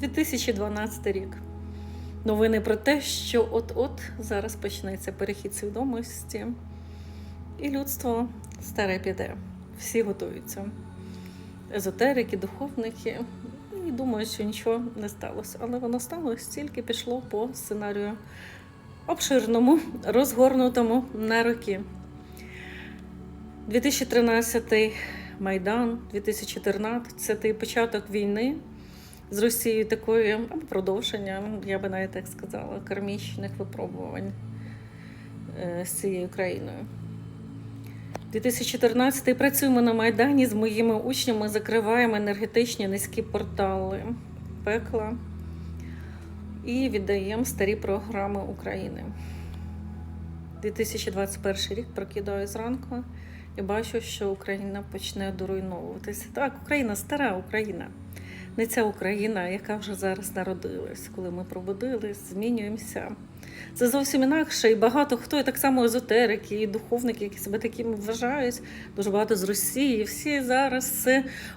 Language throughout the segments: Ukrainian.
2012 рік. Новини про те, що от-от зараз почнеться перехід свідомості, і людство старе піде. Всі готуються. Езотерики, духовники. І думають, що нічого не сталося. Але воно сталося, тільки пішло по сценарію обширному, розгорнутому на роки. 2013 Майдан, 2014 початок війни з Росією такої або продовження, я би навіть так сказала, кармічних випробувань е, з цією країною. 2014 працюємо на Майдані з моїми учнями, закриваємо енергетичні низькі портали пекла і віддаємо старі програми України. 2021 рік прокидаю зранку і бачу, що Україна почне доруйновуватися. Так, Україна стара Україна. Не ця Україна, яка вже зараз народилась, коли ми пробудились, змінюємося. Це зовсім інакше, і багато хто, і так само езотерики, і духовники, які себе такими вважають, дуже багато з Росії. Всі зараз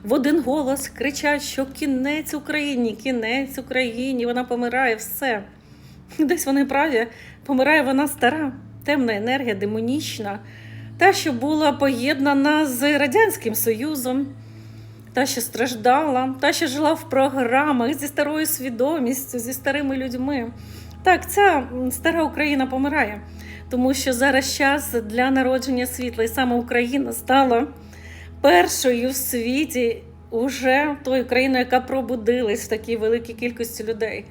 в один голос кричать, що кінець Україні, кінець Україні, вона помирає, все. Десь вони праві, помирає вона стара, темна енергія, демонічна, та, що була поєднана з Радянським Союзом, та, що страждала, та, що жила в програмах зі старою свідомістю, зі старими людьми. Так, ця стара Україна помирає, тому що зараз час для народження світла, і саме Україна стала першою в світі уже тою країною, яка пробудилась в такій великій кількості людей.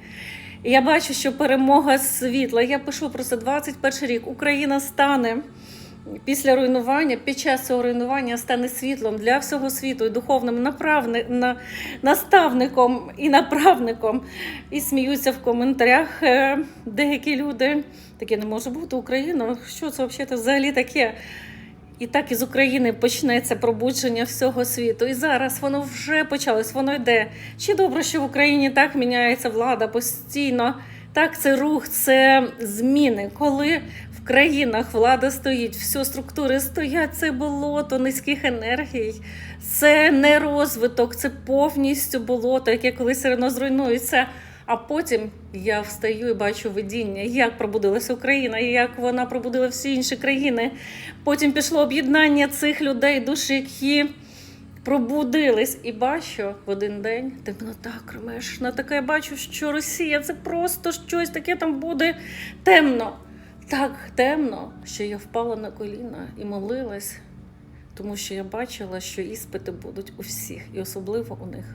І я бачу, що перемога світла. Я пишу просто 21 рік. Україна стане після руйнування, під час цього руйнування стане світлом для всього світу і духовним направни, на, наставником і направником. І сміються в коментарях е, деякі люди. Таке не може бути Україна. Що це взагалі таке? І так із України почнеться пробудження всього світу. І зараз воно вже почалось, воно йде. Чи добре, що в Україні так міняється влада постійно? Так, це рух, це зміни. Коли в країнах влада стоїть, всі структури стоять, це болото низьких енергій, це не розвиток, це повністю болото, яке колись одно зруйнується. А потім я встаю і бачу видіння, як пробудилася Україна, як вона пробудила всі інші країни. Потім пішло об'єднання цих людей, душі, які пробудились. І бачу в один день темнота кромешна. Така я бачу, що Росія це просто щось таке там буде темно. Так темно, що я впала на коліна і молилась, тому що я бачила, що іспити будуть у всіх, і особливо у них.